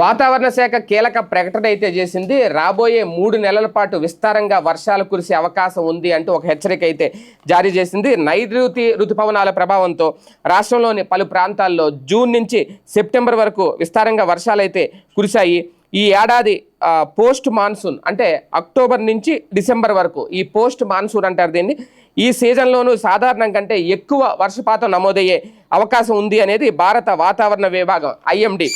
వాతావరణ శాఖ కీలక ప్రకటన అయితే చేసింది. రాబోయే మూడు నెలల పాటు విస్తారంగా వర్షాలు కురిసే అవకాశం ఉంది అంటూ ఒక హెచ్చరిక అయితే జారీ చేసింది. నైరుతి ఋతుపవనాల ప్రభావంతో రాష్ట్రంలోని పలు ప్రాంతాల్లో జూన్ నుంచి సెప్టెంబర్ వరకు విస్తారంగా వర్షాలు అయితే కురిశాయి. ఈ ఏడాది పోస్ట్ మాన్సూన్ అంటే అక్టోబర్ నుంచి డిసెంబర్ వరకు ఈ పోస్ట్ మాన్సూన్ అంటారు దీన్ని. ఈ సీజన్లోనూ సాధారణం కంటే ఎక్కువ వర్షపాతం నమోదయ్యే అవకాశం ఉంది అనేది భారత వాతావరణ విభాగం ఐఎండి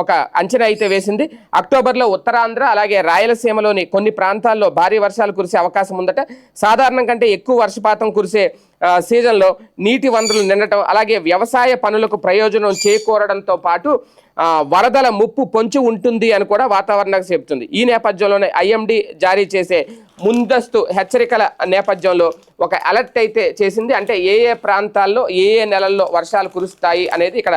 ఒక అంచనా అయితే వేసింది. అక్టోబర్లో ఉత్తరాంధ్ర అలాగే రాయలసీమలోని కొన్ని ప్రాంతాల్లో భారీ వర్షాలు కురిసే అవకాశం ఉందట. సాధారణం కంటే ఎక్కువ వర్షపాతం కురిసే సీజన్లో నీటి వనరులు నిండటం అలాగే వ్యవసాయ పనులకు ప్రయోజనం చేకూరడంతో పాటు వరదల ముప్పు పొంచి ఉంటుంది అని కూడా వాతావరణం చెబుతుంది. ఈ నేపథ్యంలోనే ఐఎండి జారీ చేసే ముందస్తు హెచ్చరికల నేపథ్యంలో ఒక అలర్ట్ అయితే చేసింది. అంటే ఏ ఏ ప్రాంతాల్లో ఏ ఏ నెలల్లో వర్షాలు కురుస్తాయి అనేది ఇక్కడ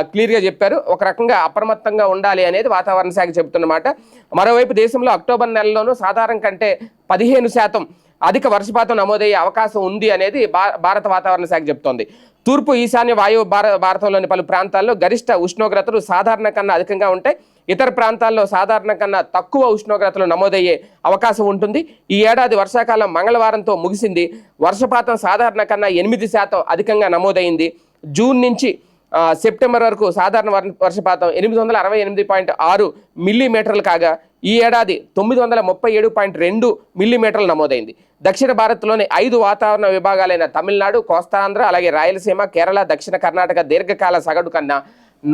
క్లియర్గా చెప్పారు. ఒక రకంగా అప్రమత్తంగా ఉండాలి అనేది వాతావరణ శాఖ చెబుతున్నమాట. మరోవైపు దేశంలో అక్టోబర్ నెలలోనూ సాధారణ కంటే పదిహేను శాతం అధిక వర్షపాతం నమోదయ్యే అవకాశం ఉంది అనేది భా- భారత వాతావరణ శాఖ చెబుతోంది. తూర్పు ఈశాన్య వాయువు భారతంలోని పలు ప్రాంతాల్లో గరిష్ట ఉష్ణోగ్రతలు సాధారణ కన్నా అధికంగా ఉంటాయి. ఇతర ప్రాంతాల్లో సాధారణ కన్నా తక్కువ ఉష్ణోగ్రతలు నమోదయ్యే అవకాశం ఉంటుంది. ఈ ఏడాది వర్షాకాలం మంగళవారంతో ముగిసింది. వర్షపాతం సాధారణ కన్నా ఎనిమిది శాతం అధికంగా నమోదైంది. జూన్ నుంచి సెప్టెంబర్ వరకు సాధారణ వర్షపాతం ఎనిమిది వందల అరవై ఎనిమిది పాయింట్ ఆరు మిల్లీమీటర్లు కాగా ఈ ఏడాది తొమ్మిది వందల ముప్పై ఏడు పాయింట్ రెండు మిల్లీమీటర్లు నమోదైంది. దక్షిణ భారత్లోని ఐదు వాతావరణ విభాగాలైన తమిళనాడు కోస్తాంధ్ర అలాగే రాయలసీమ కేరళ దక్షిణ కర్ణాటక దీర్ఘకాల సగటు కన్నా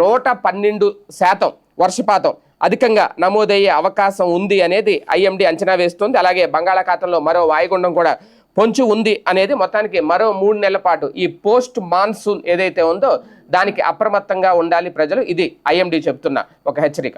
నూట పన్నెండు శాతం వర్షపాతం అధికంగా నమోదయ్యే అవకాశం ఉంది అనేది ఐఎండి అంచనా వేస్తుంది. అలాగే బంగాళాఖాతంలో మరో వాయుగుండం కూడా పొంచి ఉంది అనేది మొత్తానికి మరో మూడు నెలల పాటు ఈ పోస్ట్ మాన్సూన్ ఏదైతే ఉందో దానికి అప్రమత్తంగా ఉండాలి ప్రజలు. ఇది ఐఎండి చెప్తున్న ఒక హెచ్చరిక.